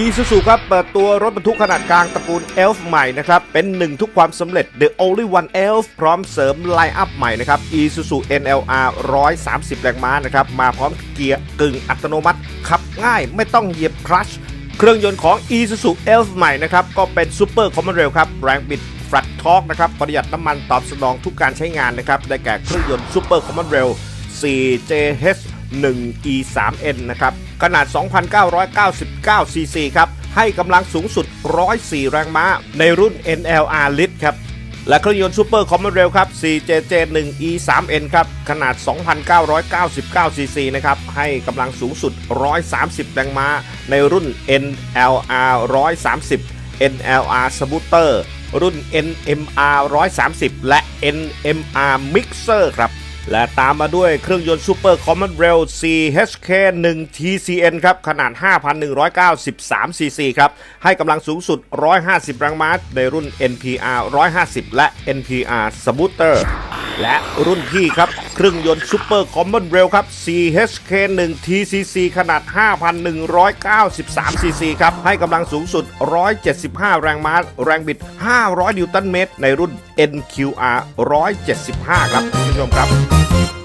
Isuzu ครับ เปิดตัวรถบรรทุกขนาดกลางตระกูล Elf ใหม่นะครับ เป็นหนึ่งทุกความสำเร็จ The Only One Elf พร้อมเสริมไลน์อัพใหม่นะครับ Isuzu NLR 130 แรงม้านะครับ มาพร้อมเกียร์กึ่งอัตโนมัติ ขับง่ายไม่ต้องเหยียบคลัช เครื่องยนต์ของ Isuzu Elf ใหม่นะครับ ก็เป็น Super Common Rail ครับ แรงบิด Flat Torque นะครับ ประหยัดน้ำมันตอบสนองทุกการใช้งานนะครับ ได้แก่เครื่องยนต์ Super Common Rail 4JH 1 E3N นะครับขนาด 2,999 cc ครับ ให้กำลังสูงสุด 104 แรงม้า ในรุ่น NLR Lit ครับและเครื่องยนต์ Super Common Rail ครับ 4JJ 1 E3N ครับ ขนาด 2,999 cc นะครับ ให้กำลังสูงสุด 130 แรงม้า ในรุ่น NLR 130 NLR Smooter รุ่น NMR 130 และ NMR Mixer ครับ และตามมาด้วยเครื่องยนต์ Super Common Rail CHK 1 TCN ครับ ขนาด 5,193 cc ครับ ให้กำลังสูงสุด 150 แรงม้าในรุ่น NPR 150 และ NPR Smooter และรุ่นพี่ครับ เครื่องยนต์ซ u เปอร์คอมมอนเรลครับ CHK 1 TCC ขนาด 5,193 cc ครับ ให้กำลังสูงสุด 175 แรงม้า แรงบิด 500 นิวตันเมตร ในรุ่น NQR 175 ครับคุณผู้ชมครับ